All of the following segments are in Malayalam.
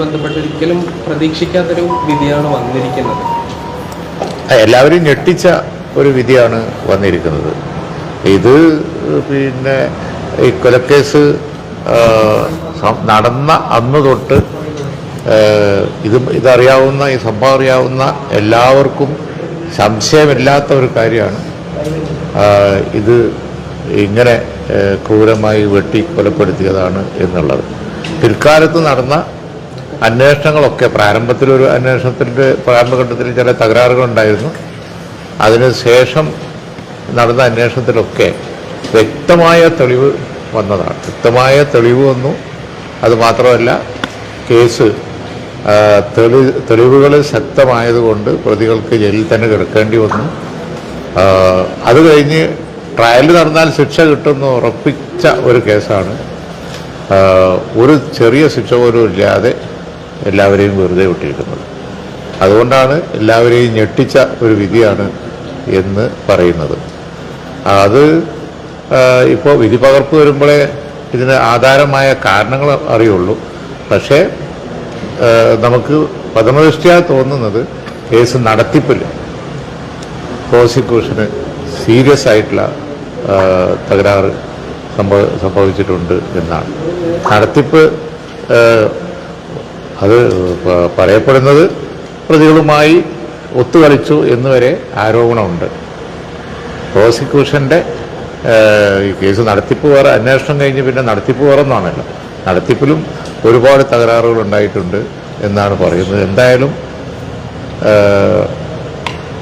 ബന്ധപ്പെട്ട് ഒരിക്കലും പ്രതീക്ഷിക്കാത്തൊരു വിധിയാണ് വന്നിരിക്കുന്നത്. എല്ലാവരും ഞെട്ടിച്ച ഒരു വിധിയാണ് വന്നിരിക്കുന്നത്. ഇത് പിന്നെ ഈ കൊലക്കേസ് നടന്ന അന്ന് തൊട്ട് ഇത് ഇതറിയാവുന്ന ഈ സംഭവം അറിയാവുന്ന എല്ലാവർക്കും സംശയമില്ലാത്ത ഒരു കാര്യമാണ്. ഇത് ഇങ്ങനെ ക്രൂരമായി വെട്ടി കൊലപ്പെടുത്തിയതാണ് എന്നുള്ളത്. പിൽക്കാലത്ത് നടന്ന അന്വേഷണങ്ങളൊക്കെ പ്രാരംഭത്തിലൊരു അന്വേഷണത്തിന്റെ പ്രാരംഭഘട്ടത്തിൽ ചില തകരാറുകളുണ്ടായിരുന്നു. അതിനുശേഷം നടന്ന അന്വേഷണത്തിലൊക്കെ വ്യക്തമായ തെളിവ് വന്നതാണ്. വ്യക്തമായ തെളിവ് വന്നു. അതുമാത്രമല്ല കേസ് തെളി തെളിവുകൾ ശക്തമായതുകൊണ്ട് പ്രതികൾക്ക് ജയിലിൽ തന്നെ കിടക്കേണ്ടി വന്നു. അത് കഴിഞ്ഞ് ട്രയൽ നടന്നാൽ ശിക്ഷ കിട്ടുമെന്ന് ഉറപ്പിച്ച ഒരു കേസാണ് ഒരു ചെറിയ ശിക്ഷ പോലും ഇല്ലാതെ എല്ലാവരെയും വെറുതെ വിട്ടിരിക്കുന്നത്. അതുകൊണ്ടാണ് എല്ലാവരെയും ഞെട്ടിച്ച ഒരു വിധിയാണ് എന്ന് പറയുന്നത്. അത് ഇപ്പോൾ വിധി പകർപ്പ് വരുമ്പോഴേ ഇതിന് ആധാരമായ കാരണങ്ങൾ അറിയുള്ളൂ. പക്ഷേ നമുക്ക് പരമദൃഷ്ട്യാ തോന്നുന്നത് കേസ് നടത്തിപ്പിൽ പ്രോസിക്യൂഷന് സീരിയസ് ആയിട്ടുള്ള തകരാറ് സംഭവ സംഭവിച്ചിട്ടുണ്ട് എന്നാണ്. നടത്തിപ്പ് അത് പറയപ്പെടുന്നത് പ്രതികളുമായി ഒത്തുകളിച്ചു എന്ന് വരെ ആരോപണമുണ്ട് പ്രോസിക്യൂഷന്റെ ഈ കേസ് നടത്തിപ്പ് വേറെ അന്വേഷണം കഴിഞ്ഞ് പിന്നെ നടത്തിപ്പ് വേറെ ഒന്നാണല്ലോ. നടത്തിപ്പിലും ഒരുപാട് തകരാറുകൾ ഉണ്ടായിട്ടുണ്ട് എന്നാണ് പറയുന്നത്. എന്തായാലും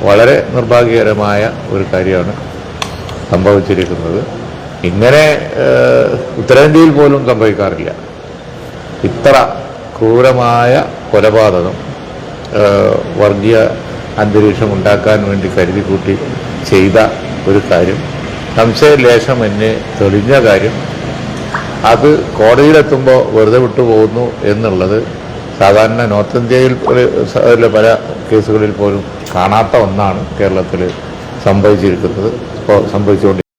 വളരെ നിർഭാഗ്യകരമായ ഒരു കാര്യമാണ് സംഭവിച്ചിരിക്കുന്നത്. ഇങ്ങനെ ഉത്തരേന്ത്യയിൽ പോലും സംഭവിക്കാറില്ല. ഇത്ര ക്രൂരമായ കൊലപാതകം വർഗീയ അന്തരീക്ഷം ഉണ്ടാക്കാൻ വേണ്ടി കരുതി കൂട്ടി ചെയ്ത ഒരു കാര്യം സംശയലേശം എന്നെ തെളിഞ്ഞ കാര്യം അത് കോടതിയിലെത്തുമ്പോൾ വെറുതെ വിട്ടു പോകുന്നു എന്നുള്ളത് സാധാരണ നോർത്ത് ഇന്ത്യയിൽ പല കേസുകളിൽ പോലും കാണാത്ത ഒന്നാണ് കേരളത്തിൽ സംഭവിച്ചിരിക്കുന്നത് ഇപ്പോൾ സംഭവിച്ചുകൊണ്ട്